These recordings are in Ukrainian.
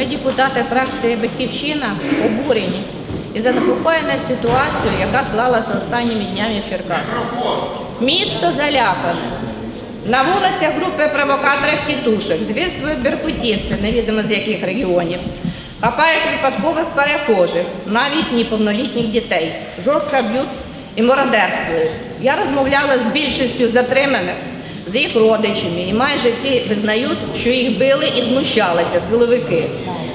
Ми, депутати фракції Батьківщина, обурені і занепокоєні ситуацією, яка склалася останніми днями в Черкасах. Місто залякане. На вулицях групи провокаторів тітушек звірствують беркутівці, невідомо з яких регіонів. Хапають випадкових перехожих, навіть неповнолітніх дітей, жорстко б'ють і мародерствують. Я розмовляла з більшістю затриманих, з їх родичами, і майже всі визнають, що їх били і знущалися силовики.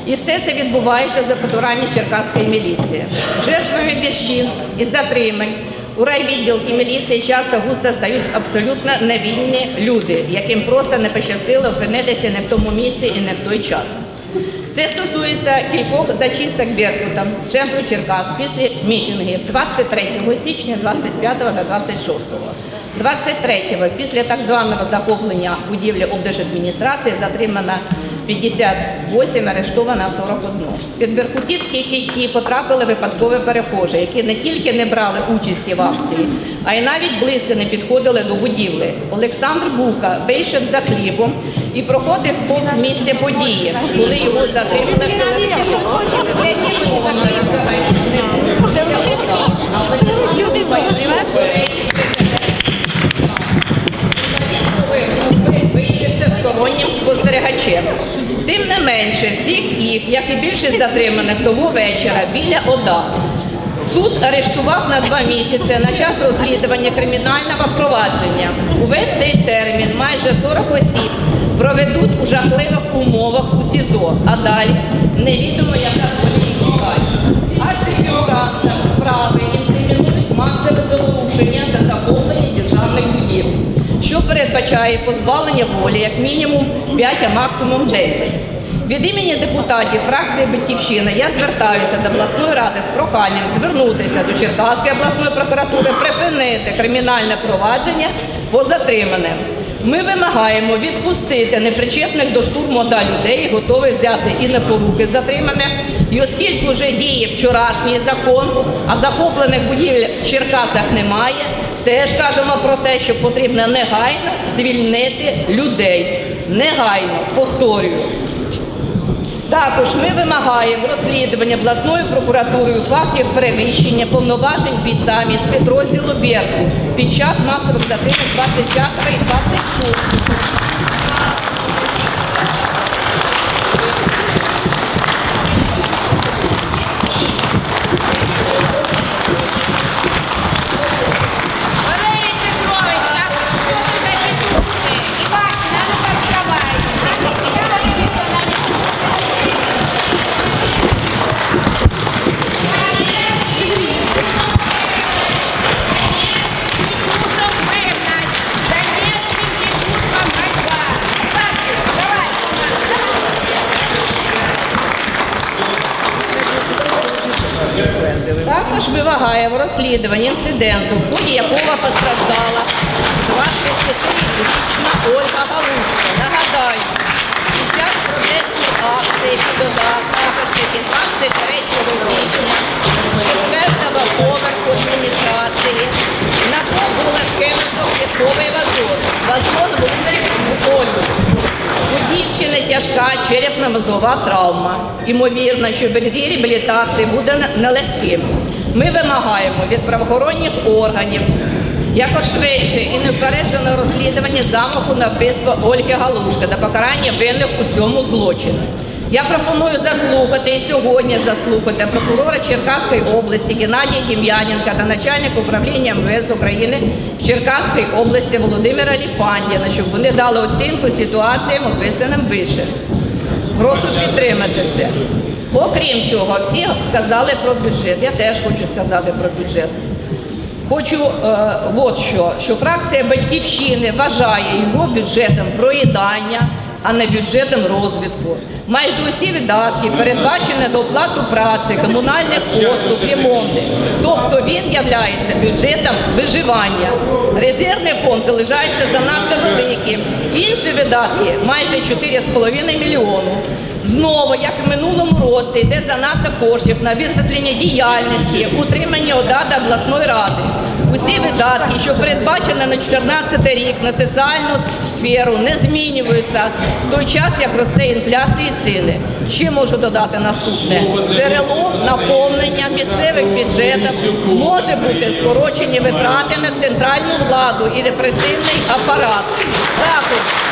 І все це відбувається за потурання черкаської міліції. Жертвами безчинств і затримань у райвідділки міліції часто густо стають абсолютно невинні люди, яким просто не пощастило опинитися не в тому місці і не в той час. Це стосується кількох зачисток Беркута в центру Черкас після мітингів 23 січня, 25 та 26. 23-го після так званого захоплення будівлі облдержадміністрації затримано 58, арештовано 41. Під Беркутівські кійки потрапили випадкові перехожі, які не тільки не брали участі в акції, а й навіть близько не підходили до будівлі. Олександр Бука вийшов за хлібом і проходив повз місце події, коли його затримали. Це взагалі смішно. Менше, всіх їх, як і більшість затриманих того вечора біля ОДА, суд арештував на два місяці на час розслідування кримінального провадження. Увесь цей термін, майже 40 осіб, проведуть у жахливих умовах у СІЗО, а далі невідомо, яка доля їх чекає. Адже фігурантам справи інкримінують масове заворушення та захоплення державних будівель що передбачає позбавлення волі як мінімум 5, а максимум 10. Від імені депутатів фракції Батьківщина я звертаюся до обласної ради з проханням звернутися до Черкаської обласної прокуратури, припинити кримінальне провадження по затриманим. Ми вимагаємо відпустити непричетних до штурму ОДА людей, готові взяти і на поруки затриманих. І оскільки вже діє вчорашній закон, а захоплених будівель в Черкасах немає, теж кажемо про те, що потрібно негайно звільнити людей. Негайно, повторюю. Також ми вимагаємо розслідування обласною прокуратурою фактів перевищення повноважень бійцями з підрозділу Беркут під час масових затримок 25 і 26. Також вимагаємо розслідування інциденту, в ході якого постраждала 25-річна Ольга Галушка. Нагадаю, під час протестної акції підода також таки 23 січня з четвертого поверху адміністрації на кого було кинуто квітковий вазон. Вазон влучив в полюс. У дівчини тяжка черепно-мозова травма. Ймовірно, що берег реабілітації буде нелегким. Ми вимагаємо від правоохоронних органів якошвидше і неупереджене розслідування замаху на вбивство Ольги Галушки та покарання винних у цьому злочині. Я пропоную заслухати і сьогодні заслухати прокурора Черкаської області Геннадія Дім'яненка та начальника управління МВС України в Черкаській області Володимира Ліпандіна, щоб вони дали оцінку ситуаціям, описаним вище. Прошу підтримати це. Окрім цього, всі казали про бюджет. Я теж хочу сказати про бюджет. Хочу е, от що, що фракція Батьківщини вважає його бюджетом проїдання, а не бюджетом розвитку. Майже усі видатки передбачені до оплату праці, комунальних послуг, ремонту. Тобто він є бюджетом виживання. Резервний фонд залишається занадто великим. Інші видатки майже 4,5 мільйону. Знову, як в минулому році, йде занадто коштів на висвітлення діяльності, утримання ОДА до обласної ради. Усі видатки, що передбачені на 2014 рік на соціальну сферу, не змінюються в той час, як росте інфляція і ціни. Ще можу додати наступне. джерело наповнення місцевих бюджетів може бути скорочені витрати на центральну владу і репресивний апарат. Також